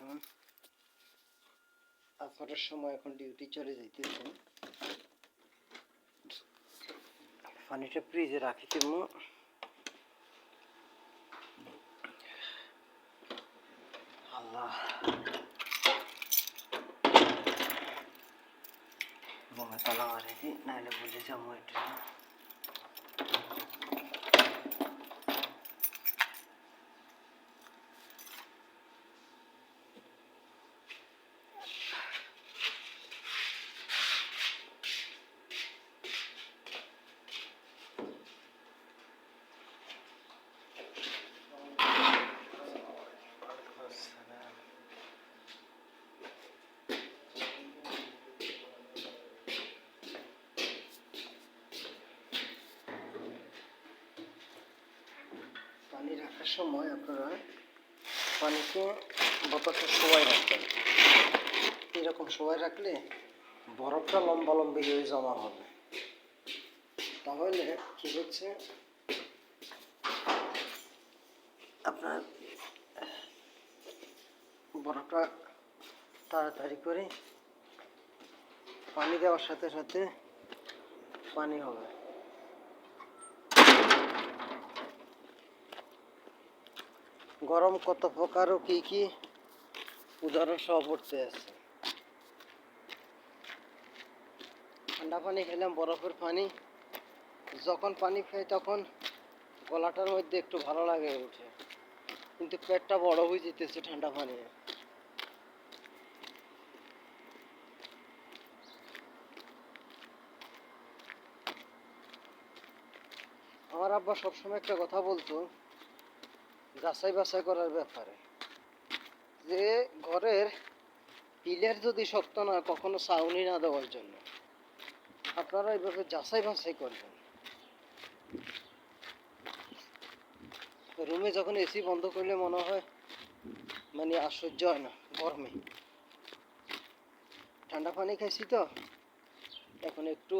এখন আপনার সময় এখন ডিউটি চলে যাইতেছে। পানিটা ফ্রিজে রাখি তেমন আল্লাহ। বোমে তালা মারি দি নাহলে বুঝে যাব এটা। পানি রাখার সময় আপনারা পানিকে বোতলটা সবাই রাখবেন। এরকম সবাই রাখলে বরফটা লম্বা লম্বি হয়ে জমা হবে। তাহলে কি হচ্ছে? আপনার বরফটা তাড়াতাড়ি করে পানি দেওয়ার সাথে সাথে পানি হবে। গরম কত প্রকার ও কি কি উদাহরণ সহ পড়তে আছে। ঠান্ডা পানি খেলাম, বরফের পানি। যখন পানি খাই তখন গলাটার মধ্যে একটু ভালো লাগে উঠে কিন্তু পেটটা বড় হয়ে যেতেছে ঠান্ডা পানি। আমার আব্বা সবসময় একটা কথা বলতো যাচাই বাছাই করার ব্যাপারে। যে ঘরের পিলের যদি শক্ত না, কখনো ছাউনি না দেওয়ার জন্য। আপনারা এইভাবে যাচাই বাছাই করবেন। রুমে যখন এসি বন্ধ করলে মনে হয় মানে আশ্চর্য হয় না, গরমে। ঠান্ডা পানি খাইছি তো, এখন একটু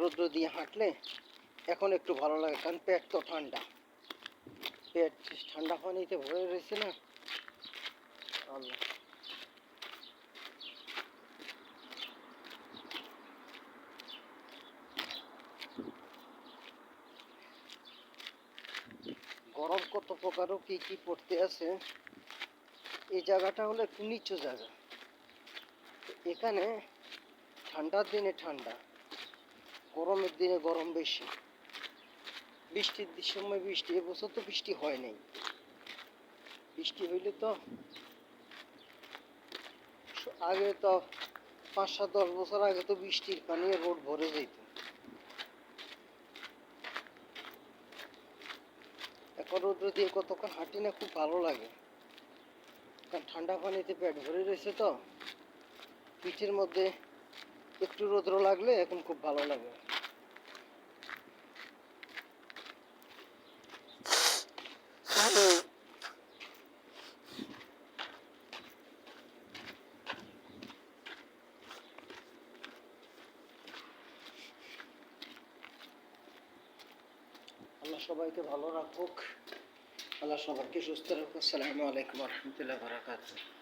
রৌদ্র দিয়ে হাঁটলে এখন একটু ভালো লাগে, কারণ পেট তো ঠান্ডা। পেট ঠান্ডা পানিতে ভরে রয়েছে না? আল্লাহ। গরম কত প্রকারও কি কি পড়তে আছে? এই জায়গাটা হলো একটু নিচু জায়গা। এখানে ঠান্ডার দিনে ঠান্ডা, গরমের দিনে গরম বেশি। বৃষ্টির সময় বৃষ্টি, এবছর তো বৃষ্টি হয় নাই। বৃষ্টি হইলে তো আগে তো পাঁচ সাত দশ বছর আগে তো বৃষ্টির পানি রোড ভরে যেত। এখন রোদ্র দিয়ে কতক্ষণ হাঁটি না খুব ভালো লাগে। কারণ ঠান্ডা পানিতে পেট ভরে রয়েছে তো। পিঠের মধ্যে একটু রৌদ্র লাগলে এখন খুব ভালো লাগে। আল্লাহ সবাইকে ভালো রাখুক। আল্লাহ সবাইকে সুস্থ রাখুক। আসসালামু আলাইকুম রহমতুল্লাহ বারাকাতুহ।